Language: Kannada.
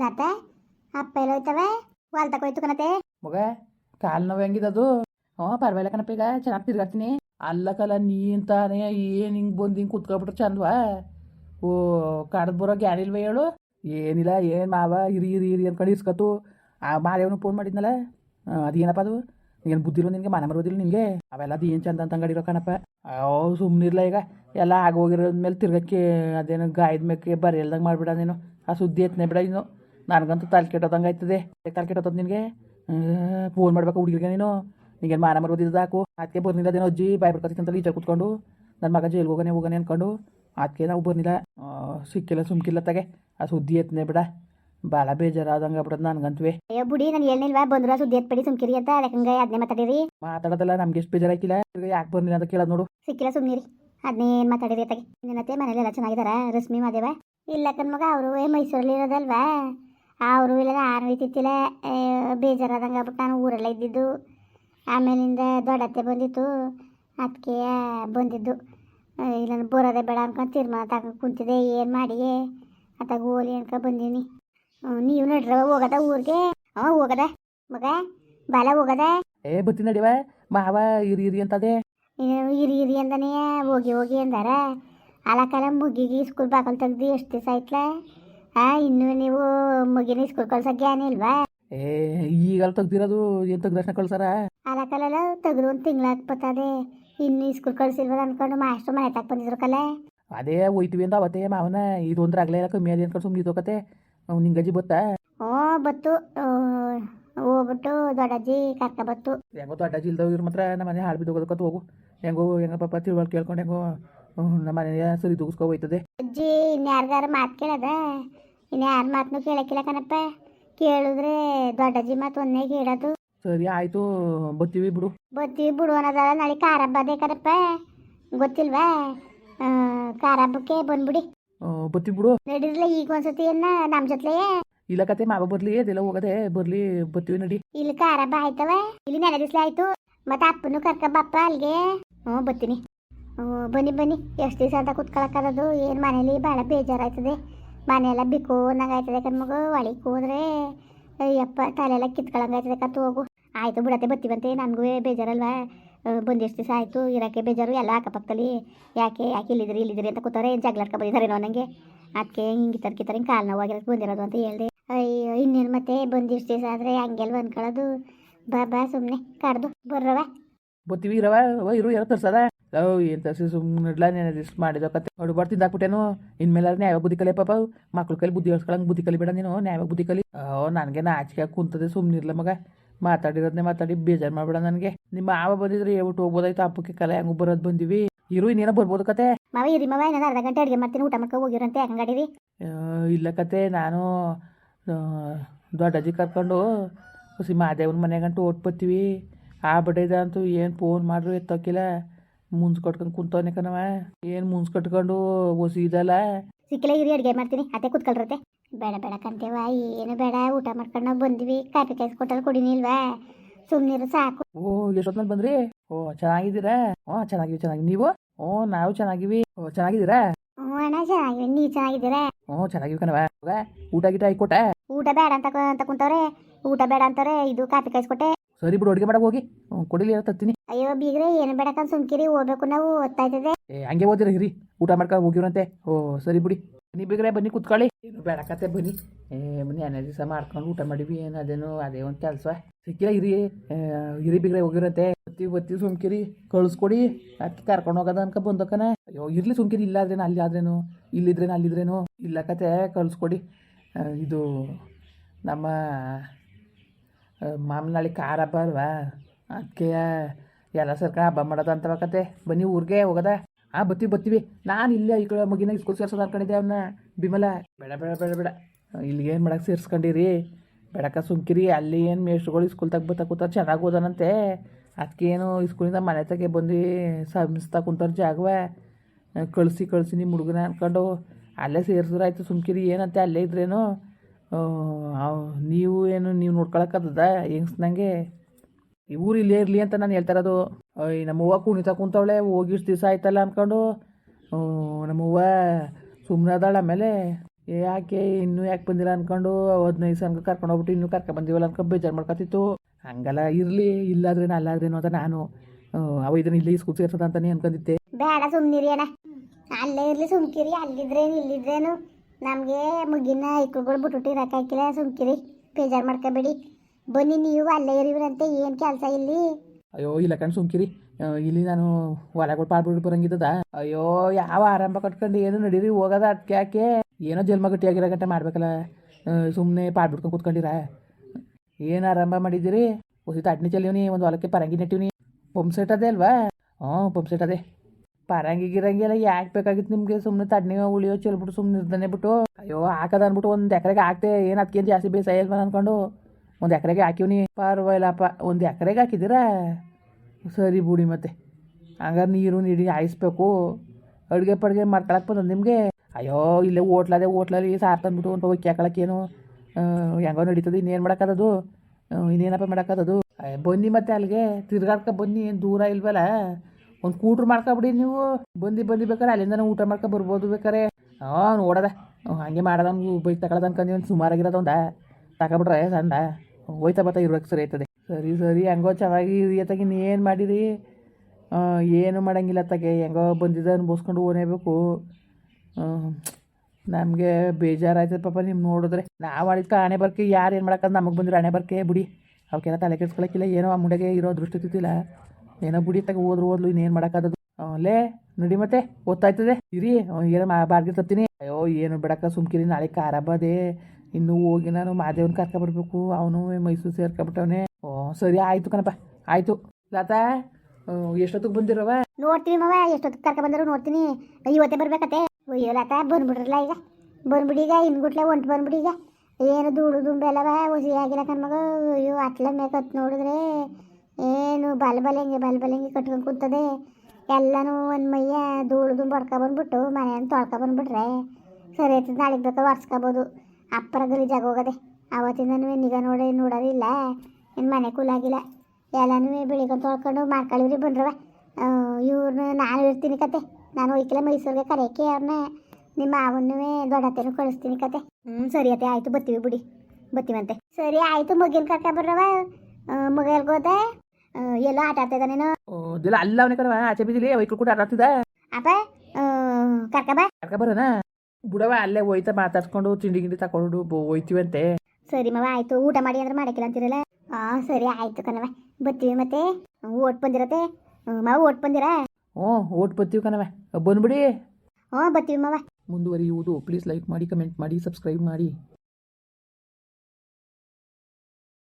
ಲತ ಅಪ್ಪ ಎಲ್ಲ ಹೋಯ್ತವೆ? ಮಗ, ಕಾಲು ನೋವು ಹೆಂಗಿದದು ಹ್ಞೂ, ಪರವಾಗಿಲ್ಲ ಕಣಪ್ಪ ಈಗ. ಚೆನ್ನಾಗಿ ತಿರ್ಗಾಡ್ತೀನಿ. ಅಲ್ಲ ಕಲ, ನೀನ್ ತಾನೇ ಏನು ಹಿಂಗೆ ಬಂದು ಹಿಂಗೆ ಕುತ್ಕೊಬಿಟ್ರೆ ಚಂದವಾ? ಓ, ಕಡ್ದು ಬರೋ ಗ್ಯಾನಿಲ್ವ ಹೇಳು? ಏನಿಲ್ಲ, ಏನು ಮಾವ, ಇರಿ ಇರಿ ಇರಿ ಅನ್ಕೊಂಡು ಇಸ್ಕತ್ತು ಆ ಮಾದೇವನು ಫೋನ್ ಮಾಡಿದ್ನಲ್ಲ? ಅದೇನಪ್ಪ ಅದು? ಏನು ಬುದ್ಧಿರೋ ನಿನಗೆ, ಮನೆ ಬರೋದಿಲ್ಲ ನಿನಗೆ? ಅವೆಲ್ಲ ಅದು ಏನು ಚಂದ ಅಂತ ಅಂಗಡಿರೋ ಕಣಪ್ಪ. ಅವು ಸುಮ್ಮನಿರ್ಲ ಈಗ. ಎಲ್ಲ ಆಗೋಗಿರೋದ್ಮೇಲೆ ತಿರ್ಗಕ್ಕೆ ಅದೇನು ಗಾಯದ ಮೇಕೆ ಬರೆಯಲ್ದಂಗೆ ಮಾಡ್ಬಿಡ ನೀನು. ಆ ಸುದ್ದಿ ಎತ್ತನೆ ಬಿಡ ಇನ್ನು ನನಗಂತೂ ತಲೆ ಕೆಟ್ಟೋದಂಗೆ ಆಯ್ತದೆ. ತಲೆ ಕೆಟ್ಟೋತದ ನಿನಗೆ? ಫೋನ್ ಮಾಡ್ಬೇಕು ಹುಡುಗಿರಿಗೆ ನೀನು. ನಿಂಗೇನು ಮಾನ ಮರೋದಿದ್ದು ಹಾಕು ಅದಕ್ಕೆ ಬರ್ನಿಲ್ಲ ಅದೇನೋ ಅಜ್ಜಿ ಬಾಯ್ ಅಂತ ಈಚೆ ಕೂತ್ಕೊಂಡು. ನನ್ನ ಮಗ ಜೈಲ್ಗೆ ಹೋಗನೆ ಹೋಗನೆ ಅಂದ್ಕೊಂಡು ಅದಕ್ಕೆ ನಾವು ಬರ್ನಿಲ್ಲ ಸಿಕ್ಕಿಲ್ಲ ಸುಮ್ಕಿಲ್ಲ ತಗೆ. ಆ ಸುದ್ದಿ ಎತ್ತನೆ ಬಿಡ. ಭಾಳ ಬೇಜಾರಾದಂಗೆ ಆಗ್ಬಿಡೋದು ನನಗಂತವೇ. ಅಯ್ಯೋ ಬುಡಿ ನಾನು ಹೇಳ್ನಿಲ್ವಾ? ಬಂದ್ರ ಸುದ್ದಿ ಎತ್ಬೇಡಿ ಸುಮ್ಕಿರಿ ಅಂತ. ಅದಕ್ಕಂಗೆ ಅದನ್ನೇ ಮಾತಾಡಿರಿ ಮಾತಾಡೋದಲ್ಲ ನಮ್ಗೆ ಎಷ್ಟು ಬೇಜಾರಾಯ್ತಿಲ್ಲ. ಯಾಕೆ ಬರ್ನಿಲ್ಲ ಅಂತ ಕೇಳೋದು ನೋಡು. ಸಿಕ್ಕಿಲ್ಲ ಸುಮ್ನಿರಿ. ಅದನ್ನೇನು ಮಾತಾಡಿರಿ ತಗೆ. ನಿನ್ನತ್ತೆ ಮನೇಲೆಲ್ಲ ಚೆನ್ನಾಗಿದಾರ? ರಶ್ಮಿ ಮಾದೇವ? ಇಲ್ಲ ಮಗ ಅವರು ಮೈಸೂರಲ್ಲಿ ಇರೋದಲ್ವಾ? ಅವರು ಇಲ್ಲ ಆರು ಇತ್ತಿಲ್ಲ ಬೇಜಾರಾದಂಗೆ ಆಗ್ಬಿಟ್ಟು ನಾನು ಊರಲ್ಲೇ ಇದ್ದಿದ್ದು. ಆಮೇಲಿಂದ ದೊಡ್ಡತ್ತೆ ಬಂದಿತ್ತು ಅದಕ್ಕೆ ಬಂದಿದ್ದು. ಇಲ್ಲ ಬರೋದೇ ಬೇಡ ಅನ್ಕೊಂಡು ತೀರ್ಮಾನ ತಗೊಂಡು ಕುಂತಿದೆ ಏನು ಮಾಡಿ ಅತ್ತಾಗ ಹೋಲಿ ಅನ್ಕೊಂಡು ಬಂದೀನಿ. ನೀವು ನಡ್ರವ ಹೋಗದ ಊರಿಗೆ? ಅವ ಹೋಗದ? ಮಗ ಬಾಲ ಹೋಗದ? ಏ ಬತ್ತಿ ನಡಿವ ಮಾವ ಇರಿ ಇರಿ ಅಂತದೆ. ಇರಿ ಇರಿ ಅಂದನೇ ಹೋಗಿ ಹೋಗಿ ಅಂದಾರ? ಅಲಕಾಲ ಮುಗಿಗೆ ಸ್ಕೂಲ್ ಬಾಕಲ್ ತೆಗ್ದು ಎಷ್ಟು ದಿವಸ ಆಯ್ತಲ? ಆ ಇನ್ನು ನೀವು ಮುಗಿನ ಸ್ಕೂಲ್ ಕಳ್ಸಕ್ಕೆ ಏನಿಲ್ವಾ ಏ ಈಗ ತೆಗ್ದಿರೋದು ಏನು ತೆಗ್ದರ್ಶನ ಕಳ್ಸಾರ? ಅಲಕಾಲೆಲ್ಲ ತೆಗ್ದು ಒಂದು ತಿಂಗಳ ಬರ್ತದೆ ಇನ್ನು ಸ್ಕೂಲ್ ಕಳ್ಸಿಲ್ವಲ್ಲ ಅನ್ಕೊಂಡು ಮಾಸ್ಟರ್ ಮನೆ ತಕ್ಕ ಬಂದಿದ್ರು ಕಲೆ. ಅದೇ ಹೋಯ್ತೀವಿ ಅಂತ ಅವತ್ತೇ ಮಾವನ ಇದೊಂದ್ರ ಆಗಲೇ ಇಲ್ಲ ಕಮ್ಮಿ ಅದೇ ಅನ್ಕೊಂಡು ಸುಮ್ಮನೆ ಇದ್ದೋಕತೆ ನಿಂಗಜ್ಜಿ ಬತ್ತಾ? ಓ ಬತ್ತು. ಹೋಗ್ಬಿಟ್ಟು ದೊಡ್ಡಜ್ಜಿ ಕರ್ಕ ಬತ್ತು. ಹೆಂಗೋ ದೊಡ್ಡಜ್ಜಿ ಜಿಲ್ದವ್ ಇವ್ರ ಮಾತ್ರ ನಮ್ಮ ಮನೆ ಹಾಳು ಬಿದ್ದೋಗೋದಕ್ಕಂತ ಹೋಗು. ಹೆಂಗೋ ಹೆಂಗ ಪಾಪ ತಿಳುವಳಿಕೆ ಕೇಳ್ಕೊಂಡು ಹೆಂಗೋ ನಮ್ಮ ಮನೆಯ ಸರಿ ತೂಗಿಸ್ಕೊ ಹೋಯ್ತದೆ. ಅಜ್ಜಿ ಇನ್ಯಾರ್ಗಾರ ಮಾತು ಕೇಳದ? ಇನ್ಯಾರ ಮಾತನು ಕೇಳಕ್ಕಿಲ್ಲ ಕಣಪ್ಪ. ಕೇಳಿದ್ರೆ ದೊಡ್ಡಜ್ಜಿ ಮಾತು ಒಂದೇ ಕೇಳೋದು. ಸರಿ ಆಯ್ತು. ಬತ್ತೀವಿ ಬಿಡು. ಬತ್ತೀವಿ ಬಿಡು ಅನ್ನೋದಲ್ಲ ನಾಳೆ ಕಾರ ಹಬ್ಬ ಕಣಪ್ಪ. ಗೊತ್ತಿಲ್ವಾ? ಕಾರಬ್ಬಕ್ಕೆ ಕಾರ ಹಬ್ಬಕ್ಕೆ ಬಂದ್ಬಿಡಿ. ಬತ್ತೀವಿ ಬಿಡು. ನಡೀರ್ಲ ಈಗ ಒಂದ್ಸತಿ ಏನ ನಮ್ಮ ಜೊತೆ ಇಲ್ಲ ಕತೆ ಮಾವ ಬರ್ಲಿ ಅದೆಲ್ಲ ಹೋಗದೆ ಬರ್ಲಿ ಬತ್ತೀವಿ ನಡಿ. ಇಲ್ಲಿ ಕಾರ ಹಬ್ಬ ಆಯ್ತವ? ಇಲ್ಲಿ ನೆಲ ದಿವ್ಸ ಆಯ್ತು. ಮತ್ತೆ ಅಪ್ಪನು ಕರ್ಕ ಬಪ್ಪ ಅಲ್ಲಿಗೆ ಹ್ಞೂ ಬರ್ತೀನಿ ಹ್ಞೂ ಬನ್ನಿ ಬನ್ನಿ. ಎಷ್ಟು ದಿವಸ ಅಂತ ಕುತ್ಕೊಳಕ್ಕದು ಏನು ಮನೇಲಿ ಭಾಳ ಬೇಜಾರಾಯ್ತದೆ. ಮನೆಯೆಲ್ಲ ಬಿಕ್ಕು ಆಯ್ತದೆ ಕಣ್ಮಗು ಒಳಗೆ ಕೂದ್ರೆ ಅಯ್ಯಪ್ಪ ತಲೆಲ್ಲ ಕಿತ್ಕೊಳಂಗಾಯ್ತದೆ ಕತ್ತು ಹೋಗು ಆಯಿತು ಬಿಡತ್ತೆ ಬಂತೆ ನನಗೂ ಬೇಜಾರಲ್ವಾ? ಬಂದಿಷ್ಟು ದಿವಸ ಆಯಿತು? ಇರೋಕ್ಕೆ ಬೇಜಾರು. ಎಲ್ಲ ಅಕ್ಕಪಕ್ಕದಲ್ಲಿ ಯಾಕೆ ಯಾಕೆ ಇಲ್ಲಿದ್ರಿ ಇಲ್ಲಿದ್ರಿ ಅಂತ ಕೂತಾರೆ ಏನು ಜಗಳಾಡ್ಕೊ ಬಂದಿದ್ದಾರೇನೋ ನನಗೆ ಅದಕ್ಕೆ ಹಿಂಗೆ ಕಿತ್ತಾರೆ ಹಿಂಗೆ ಕಾಲು ನೋವಾಗಿರೋದು ಬಂದಿರೋದು ಅಂತ ಹೇಳಿದೆ. ಅಯ್ಯೋ, ಇನ್ನೇನು ಮತ್ತೆ? ಬಂದಿಷ್ಟು ದಿವಸ ಆದರೆ ಹಂಗೆಲ್ಲ ಅಂದ್ಕೊಳ್ಳೋದು ಬಾ ಬಾ ಸುಮ್ಮನೆ ಕಡ್ದು ಬರ್ರವ ಬತ್ತೀವಿ ಇರವ ಇರು ಎರಡು ತರ್ಸದ. ಲವ್ ಏನು ತರ್ಸಿ ಸುಮ್ಮನೆ ನಾನು ಇಷ್ಟು ಮಾಡಿದ ಕತೆ. ಹೊಡು ಬರ್ತಿದ್ದು ಹಾಕ್ಬಿಟ್ಟೇನು. ಇನ್ಮೇಲೆ ನ್ಯಾಯ ಬುದ್ಧಿ ಕಲಿ ಪಾಪ ಮಕ್ಳ ಕಲಿ ಬುದ್ಧಿ ಹೇಳ್ಸ್ಕೊಳಂಗೆ ಬುದ್ಧಿ ಕಲಿ ಬೇಡ ನೀನು. ನ್ಯಾಯ ಬುದ್ಧಿ ಕಲಿ. ಓ ನನಗೆ ನಾಚಿಕೆ ಕುಂತದೆ. ಸುಮ್ಮನಿರ್ಲ ಮಗ. ಮಾತಾಡಿರೋದನ್ನೇ ಮಾತಾಡಿ ಬೇಜಾರು ಮಾಡ್ಬೇಡ ನನಗೆ. ನಿಮ್ಮ ಮಾವ ಬಂದಿದ್ರೆ ಹೇಳ್ಬಿಟ್ಟು ಹೋಗ್ಬೋದಾಯ್ತು. ಅಪ್ಪಕ್ಕೆ ಕಲೆ ಹೆಂಗೆ ಬರೋದು ಬಂದಿವಿ. ಇರು ಇನ್ನೇನೋ ಬರ್ಬೋದು ಕತೆ. ಮಾವ ಇರಿ ಮಾವ. ಏನಾದ್ರು ಅರ್ಧ ಗಂಟೆ ಅಡುಗೆ ಮಾಡ್ತೀನಿ. ಊಟ ಮಾಡ್ಕೊ ಹೋಗಿರಂತೆ ಹಂಗಾಡಿರಿ ಇಲ್ಲ ಕತೆ. ನಾನು ದೊಡ್ಡ ದೊಡ್ಡಜ್ಜಿ ಕರ್ಕೊಂಡು ಹುಸಿ ಮನೆಗಂಟು ಮನೆ ಗಂಟು ಓಟ್ ಬರ್ತೀವಿ. ಆ ಬಡೈದ ಅಂತೂ ಏನು ಫೋನ್ ಮಾಡ್ರು ಎತ್ತೋಕಿಲ್ಲ. ಮುನ್ಸ್ ಕಟ್ಕೊಂಡು ಕುಂತವನೆ ಕಣವ ಏನು ಮುನ್ಸ್ ಕಟ್ಕೊಂಡು ಹೊಸಿ ಇದಲ್ಲ ಸಿಕ್ಕಿಲ್ಲ ಇರಿ ಅಡುಗೆ ಮಾಡ್ತೀನಿ. ಅದೇ ಕೂತ್ಕೊಳ್ರತೆ ಬೇಡ ಬೇಡ ಕಂತೇವ ಏನು ಬೇಡ. ಊಟ ಮಾಡ್ಕೊಂಡು ನಾವು ಬಂದ್ವಿ. ಕಾಫಿ ಕಾಯಿಸಿ ಕೊಟ್ಟಲ್ಲಿ ಕುಡಿನಿಲ್ವಾ ಸುಮ್ಮನಿರು ಸಾಕು. ಓ ಎಷ್ಟೊತ್ತಲ್ಲಿ ಬಂದ್ರಿ? ಓ ಚೆನ್ನಾಗಿದ್ದೀರಾ? ಓ ಚೆನ್ನಾಗಿವಿ ಚೆನ್ನಾಗಿ ನೀವು? ಓ ನಾವು ಚೆನ್ನಾಗಿವಿ. ಓ ಚೆನ್ನಾಗಿದ್ದೀರಾ? ಹ್ಞೂ ಅಣ್ಣ ಚೆನ್ನಾಗಿವಿ. ನೀ ಚೆನ್ನಾಗಿದ್ದೀರಾ? ಹ್ಞೂ ಚೆನ್ನಾಗಿವಿ ಕಣವ ಊಟ ಗೀಟ ಆಯ್ಕೊಟ್ಟ? ಊಟ ಬೇಡ ಅಂತ ಅಂತ ಕುಂತವ್ರೆ. ಊಟ ಬೇಡ ಅಂತಾರೆ ಇದು ಕಾಫಿ ಕಾಯಿಸ್ಕೊಟ್ಟೆ ಸರಿ ಬಿಡು ಅಡುಗೆ ಮಾಡಕ್ಕೆ ಹೋಗಿ. ಕೊಡಿಲಿ ತತ್ತೀನಿ ಅಯ್ಯೋ ಬೀಗ್ರೆ ಏನು ಬೇಡಕ್ಕಂತ ಸುಮ್ಕಿರಿ ಹೋಗ್ಬೇಕು ನಾವು ಓದ್ತಾಯ್ತದೆ ಏ ಹಂಗೆ ಓದಿರ ಹಿರಿ? ಊಟ ಮಾಡ್ಕೊಂಡು ಹೋಗಿರಂತೆ ಓ ಸರಿ ಬಿಡಿ. ಬನ್ನಿ ಬೀಗ್ರೆ ಬನ್ನಿ ಕುತ್ಕೊಳ್ಳಿ. ಏನು ಬೇಡಕತ್ತೆ ಬನ್ನಿ. ಏ ಬನ್ನಿ ಹನ್ನೆರಡು ದಿವಸ ಮಾಡ್ಕೊಂಡು ಊಟ ಮಾಡಿವಿ ಏನು ಅದೇನು ಅದೇ ಒಂದು ಕೆಲಸ. ಸಿಕ್ಕಿಲ್ಲ ಹಿರಿ. ಹಿರಿ ಬಿಗ್ರೆ ಹೋಗಿರಂತೆ ಬತ್ತಿ ಬತ್ತಿ ಸುಮ್ಕಿರಿ. ಕಳಿಸ್ಕೊಡಿ. ಅದಕ್ಕೆ ಕರ್ಕೊಂಡು ಹೋಗೋದ ಅನ್ಕ ಬಂದಕ್ಕನ ಅಯ್ಯೋ ಇರ್ಲಿ ಸುಮ್ಕಿರಿ ಇಲ್ಲ ಆದ್ರೇನು ಅಲ್ಲಿ ಆದ್ರೇನು ಇಲ್ಲಿದ್ರೇನು ಅಲ್ಲಿದ್ರೇನು. ಇಲ್ಲ ಕತೆ ಕಳಿಸ್ಕೊಡಿ. ಇದು ನಮ್ಮ ಮಾಮೂಲಿ ನಾಳೆ ಖಾರ ಹಬ್ಬ ಅಲ್ವಾ? ಅದಕ್ಕೆ ಎಲ್ಲ ಸರ್ಕಾರ ಹಬ್ಬ ಮಾಡೋದು ಕತೆ ಬನ್ನಿ ಊರಿಗೆ ಹೋಗದ. ಹಾಂ ಬತ್ತೀವಿ ಬತ್ತೀವಿ. ನಾನು ಇಲ್ಲೇ ಈ ಕಡೆ ಮಗಿನ ಸ್ಕೂಲ್ ಸೇರ್ಸೋದು ಅನ್ಕೊಂಡಿದ್ದೆ ಅವನ್ನ ಬಿಮಲ. ಬೇಡ ಬೇಡ ಬೇಡ ಬೇಡ. ಇಲ್ಲಿಗೇನು ಮಾಡಕ್ಕೆ ಸೇರ್ಸ್ಕೊಂಡಿರಿ? ಬೆಳಕ ಸುಮ್ಕಿರಿ, ಅಲ್ಲಿ ಏನು ಮೇಷ್ಟ್ರುಗಳು ಸ್ಕೂಲ್ ತಗ ಬತ್ತ ಕೂತಾರೆ ಚೆನ್ನಾಗಿ ಅದಕ್ಕೆ ಏನು ಸ್ಕೂಲಿಂದ ಮನೆ ತಗೆ ಬಂದು ಸಂಸ್ತಾ ಕುಂತಾರೆ ಜಾಗವ. ಕಳಿಸಿ ಕಳಿಸಿ ನಿಮ್ಮ ಹುಡುಗನ ಅನ್ಕೊಂಡು ಅಲ್ಲೇ ಸೇರಿಸಿದ್ರೆ ಆಯಿತು ಸುಮ್ಕಿರಿ. ಏನಂತೆ ಅಲ್ಲೇ ಇದ್ರೇನು ಆ, ಅವ್- ನೀವು ಏನು ನೀವು ನೋಡ್ಕೊಳಕ್ಕದ ಹೆಂಗ್ಸ್ನಂಗೆ? ಈ ಊರು ಇಲ್ಲೇ ಇರಲಿ ಅಂತ ನಾನು ಹೇಳ್ತಾ ಇರೋದು. ನಮ್ಮ ಕುಣಿತ ಕುಣಿತಾ ಕುಂತವಳೆ, ಹೋಗಿ ಇಷ್ಟು ದಿವಸ ಆಯ್ತಲ್ಲ ಅಂದ್ಕೊಂಡು ನಮ್ಮವ್ವ ಸುಮ್ಮನೆ ಅದಾಳ ಆಮೇಲೆ, ಏ, ಯಾಕೆ ಇನ್ನೂ ಯಾಕೆ ಬಂದಿಲ್ಲ ಅನ್ಕೊಂಡು ಹದಿನೈದು ಸಾವಿರ ಕರ್ಕೊಂಡು ಹೋಗ್ಬಿಟ್ಟು ಇನ್ನೂ ಕರ್ಕೊಂಡು ಬಂದಿವಲ್ಲ ಅನ್ಕೊಂಡು ಬೇಜಾರು ಮಾಡ್ಕೊತಿತ್ತು. ಹಂಗಲ್ಲ, ಇರಲಿ, ಇಲ್ಲಾದ್ರೇನು ಅಲ್ಲಾದ್ರೇನು ಅಂತ ನಾನು. ಅವ ಇದನ್ನ ಇಲ್ಲಿ ಸ್ಕೂಲ್ ಸೇರ್ಸದ ಅಂತಾನೆ ಅನ್ಕೊಂಡಿದ್ದೆ ಬೇಡ ಸುಮ್ನಿರಿ ಅಣ್ಣ. ಅಲ್ಲೇ ಇರ್ಲಿ ಸುಮ್ಕಿರಿ, ಅಲ್ಲಿದ್ರೇನು, ಇಲ್ಲಿದ್ರೇನು. ನಮಗೆ ಮುಗಿನ ಐಕ್ಳುಗಳು ಬಿಟ್ಟು ಹಾಕಿಲ್ಲ ಸುಮ್ಕಿರಿ. ಬೇಜಾರು ಮಾಡ್ಕೋಬೇಡಿ. ಬನ್ನಿ ನೀವು, ಅಲ್ಲೇ ಇರಿವ್ರಂತೆ, ಏನು ಕೆಲಸ ಇಲ್ಲಿ? ಅಯ್ಯೋ, ಇಲ್ಲ ಕಣ್ ಸುಮ್ಕಿರಿ. ಇಲ್ಲಿ ನಾನು ಹೊಲಗಳು ಪಾಡ್ಬಿಟ್ಟು ಬರಂಗಿದ್ದದ ಅಯ್ಯೋ, ಯಾವ ಆರಂಭ ಕಟ್ಕೊಂಡು ಏನು ನಡೀರಿ, ಹೋಗದ ಅಟ್ಕೆ ಯಾಕೆ ಏನೋ ಜನ್ಮ ಗಟ್ಟಿಯಾಗಿರೋ ಗಂಟೆ ಮಾಡ್ಬೇಕಲ್ಲ. ಸುಮ್ಮನೆ ಪಾಡ್ಬಿಡ್ಕೊಂಡು ಕೂತ್ಕೊಂಡಿರ. ಏನು ಆರಂಭ ಮಾಡಿದ್ದೀರಿ? ಹೊಸಿ ತಡ್ನಿ ಚೆಲ್ಲೀವ್ನಿ, ಒಂದು ಹೊಲಕ್ಕೆ ಪರಂಗಿ ನೆಟ್ಟಿವ್ನಿ. ಪಂಪ್ ಸೆಟ್ ಅದೇ ಅಲ್ವಾ? ಹ್ಞೂ ಪಂಪ್ ಸೆಟ್ ಅದೇ. ಪರಂಗಿ ಗಿರಂಗಿ ಎಲ್ಲ ಯಾಕೆ ಬೇಕಾಗಿತ್ತು ನಿಮಗೆ? ಸುಮ್ಮನೆ ತಡ್ನಿ ಉಳಿಯೋ ಚೆಲ್ಬಿಟ್ಟು ಸುಮ್ಮನೆ ನಿರ್ಧಾನೆ ಬಿಟ್ಟು ಅಯ್ಯೋ ಹಾಕದ ಅಂದ್ಬಿಟ್ಟು ಒಂದು ಎಕರೆಗೆ ಹಾಕ್ತೆ ಏನು ಅದಕ್ಕೇನು ಜಾಸ್ತಿ ಬೇಸಾಯ ಇಲ್ವ ಅನ್ಕೊಂಡು ಒಂದು ಎಕರೆಗೆ ಹಾಕಿವ್ನಿ ಪರವಾಗಿಲ್ಲಪ್ಪ ಒಂದು ಎಕರೆಗೆ ಹಾಕಿದ್ದೀರಾ? ಸರಿ ಬುಡಿ ಮತ್ತೆ. ಹಂಗಾರೆ ನೀರು ನೀಡಿ ಹಾಯಿಸ್ಬೇಕು. ಅಡುಗೆ ಪಡ್ಗೆ ಮಾಡ್ಕೊಳಕ್ಕೆ ಬಂದ ನಿಮಗೆ? ಅಯ್ಯೋ ಇಲ್ಲೇ ಓಟ್ಲದೆ ಓಟ್ಲಲ್ಲಿ ಸಾರು ತಂದ್ಬಿಟ್ಟು ಒಂದು ಹಾಕೊಳಕ್ಕೇನು ಹೆಂಗೋ ನಡೀತದೆ ಇನ್ನೇನು ಮಾಡೋಕ್ಕದದು ಇನ್ನೇನಪ್ಪ ಮಾಡೋಕ್ಕದದು ಅಯ್ಯ, ಬನ್ನಿ ಮತ್ತೆ ಅಲ್ಲಿಗೆ ತಿರ್ಗಾಡ್ಕ ಬನ್ನಿ ಏನು ದೂರ ಇಲ್ವಲ್ಲ? ಒಂದು ಕೂಟ್ರು ಮಾಡ್ಕೊಬಿಡಿ ನೀವು. ಬಂದು ಬಂದು ಬೇಕಾರೆ ಅಲ್ಲಿಂದ ಊಟ ಮಾಡ್ಕೊ ಬರ್ಬೋದು ಬೇಕಾರೆ. ಹಾಂ ನೋಡದ. ಹಂಗೆ ಮಾಡದ ಬೈಕ್ ತಗೊಳದ ಅನ್ಕೊಂಡು ಒಂದು ಸುಮಾರಾಗಿರೋದು ಒಂದ. ತಗೊಬಿಟ್ರೆ ಸಂಡ ಹೋಯ್ತಾ ಬತ್ತ ಇರ್ಬೇಕು ಸರಿ ಆಯ್ತದೆ. ಸರಿ ಸರಿ, ಹೆಂಗೋ ಚೆನ್ನಾಗಿ ರೀತಾಗಿ ಏನು ಮಾಡಿರಿ ಏನು ಮಾಡಂಗಿಲ್ಲ ತಗೆ ಹೆಂಗೋ ಬಂದಿದ್ದ ಅನ್ಬೋಸ್ಕೊಂಡು ಓನೇಬೇಕು ನಮಗೆ ಬೇಜಾರಾಯ್ತದ ಪಾಪ ನಿಮ್ಮ ನೋಡಿದ್ರೆ. ನಾವು ಮಾಡಿದ್ಕ ಹಣೆ ಬರ್ಕೆ, ಯಾರು ಏನು ಮಾಡಕ್ಕಂದು ನಮಗೆ ಬಂದಿರೋ ಹಣೆ ಬರ್ಕೆ, ಬಿಡಿ. ಅವಕ್ಕೆಲ್ಲ ತಲೆ ಕೆಡ್ಸ್ಕೊಳಕ್ಕಿಲ್ಲ ಏನೋ ಆ ಮುಂಡೆಗೆ ಇರೋ ದೃಷ್ಟಿ ತಿತ್ತಿಲ್ಲ ಏನೋ ಬುಡಿ ತಗ ಹೋದ್ರು ಓದ್ಲು ಇನ್ನೇನು ಮಾಡೋಕ್ಕದು ಲೇ, ನಡಿ ಮತ್ತೆ, ಓದ್ತಾಯ್ತದೆ, ಇರಿ ಏನೋ ಬಾರ್ಗೆ ಅಯ್ಯೋ, ಏನು ಬಿಡಕ್ಕ, ಸುಮ್ಕಿರಿ, ನಾಳೆ ಖಾರ ಬದೆ. ಇನ್ನು ಹೋಗಿ ನಾನು ಮಾದೇವನ್ ಕರ್ಕೊಬರ್ಬೇಕು ಅವನು ಮೈಸೂರು ಸೇರ್ಕೊಬಿಟ್ಟವನೆ ಓ, ಸರಿ, ಆಯ್ತು ಕಣಪ್ಪ, ಆಯ್ತು. ಲತಾ ಎಷ್ಟೊತ್ತಿಗೆ ಬಂದಿರವ? ನೋಡ್ತೀನಿ ಮಾವ, ಎಷ್ಟೊತ್ತಿಗೆ ಕರ್ಕ ಬಂದರು ನೋಡ್ತೀನಿ. ಇವತ್ತೇ ಬರ್ಬೇಕತ್ತೆ. ಅಯ್ಯೋ, ಲತಾ ಬಂದ್ಬಿಡ್ರಲ್ಲ ಈಗ. ಬಂದ್ಬಿಡಿ ಈಗ ಇನ್ಗುಟ್ಲೆ ಹೊಂಟು ಬಂದ್ಬಿಡಿ ಈಗ. ಏನು ಧೂಳು ದುಂಬೆಲ್ಲವ ಹುಸಿ ಆಗಿಲ್ಲ ಕಣ್ಮಗ ಅಯ್ಯೋ, ಅಟ್ಲ ಮೇಕತ್ ನೋಡಿದ್ರೆ ಏನು ಬಲ್ ಬಲಂಗೆ ಬಲ್ ಬಲಂಗೆ ಕಟ್ಕೊಂಡು ಕೂತದೆ. ಎಲ್ಲನೂ ಒಂದು ಮೈಯ ಧೂಳು ಬಡ್ಕೊ ಹೊಡ್ಕೊ ಬಂದ್ಬಿಟ್ಟು ಮನೆಯನ್ನು ತೊಳ್ಕೊ ಬಂದ್ಬಿಟ್ರೆ ಸರಿ ಆಯ್ತದ, ನಾಳೆಗೆ ಬೇಕಾ ಒರ್ಸ್ಕೊಬೋದು. ಅಪ್ಪರ ಗಲೀಜಾಗಿ ಹೋಗದೆ. ಆವತ್ತಿಂದನೂ ನಿಗ ನೋಡಿ ನೋಡೋದಿಲ್ಲ ಇನ್ನು ಮನೆ ಕೂಲಾಗಿಲ್ಲ ಎಲ್ಲನೂ ಬೆಳಿಗ್ಗೆ ತೊಳ್ಕೊಂಡು ಮಾಡ್ಕೊಳ್ಳಿವ್ರಿ ಬಂದ್ರವ. ಇವ್ರನ್ನ ನಾನು ಇರ್ತೀನಿ ಕತೆ. ನಾನು ಹೋಯ್ಕಿಲ್ಲ ಮೈಸೂರಿಗೆ ಕರೆಯಕ್ಕೆ ಅವ್ರನ್ನ ನಿಮ್ಮ ಅವನ್ನೂ ದೊಡ್ಡತೇನು ಕಳಿಸ್ತೀನಿ ಕತೆ. ಹ್ಞೂ ಸರಿ ಅತ್ತೆ, ಆಯಿತು, ಬತ್ತೀವಿ ಬಿಡಿ. ಬತ್ತೀವಂತೆ. ಸರಿ, ಆಯಿತು ಮಗಿನ ಕರ್ಕ ಬರ್ರವ. ಮಗ ಎಲ್ಗೋದೆ ಎಲ್ಲ ಆಟ ಆಡ್ತಾ ಇದ್ದಾನೇನೋ ಇದೆಲ್ಲ ಅಲ್ಲ ಅವನೇ ಕಣವ ಆಚೆ ಬೀದಿಲಿ ವೈಕಲ್ ಕೂಡ ಆಟಾಡ್ತಿದ್ದ ಅಪ್ಪ ಕರ್ಕ ಬಾ. ಕರ್ಕ ಬರೋಣ ಬಿಡವ ಅಲ್ಲೇ ಹೋಯ್ತಾ ಮಾತಾಡ್ಸ್ಕೊಂಡು ತಿಂಡಿ ಗಿಂಡಿ ತಕೊಂಡು ಹೋಯ್ತೀವಂತೆ. ಸರಿ ಮವ ಆಯ್ತು. ಊಟ ಮಾಡಿ ಅಂದ್ರೆ ಮಾಡಕ್ಕಿಲ್ಲ ಅಂತಿರಲ್ಲ? ಹಾ ಸರಿ ಆಯ್ತು ಕಣವ ಬರ್ತೀವಿ ಮತ್ತೆ. ಓಟ್ ಬಂದಿರತ್ತೆ. ಮಾವ ಓಟ್ ಬಂದಿರಾ? ಹ್ಞೂ ಓಟ್ ಬರ್ತೀವಿ ಕಣವ ಬಂದ್ಬಿಡಿ. ಹ್ಞೂ ಬರ್ತೀವಿ ಮಾವ. ಮುಂದುವರಿಯುವುದು. ಪ್ಲೀಸ್ ಲೈಕ್ ಮಾಡಿ ಕಮೆಂಟ್ ಮಾಡಿ ಸಬ್ಸ್ಕ್ರೈಬ್ ಮಾಡಿ.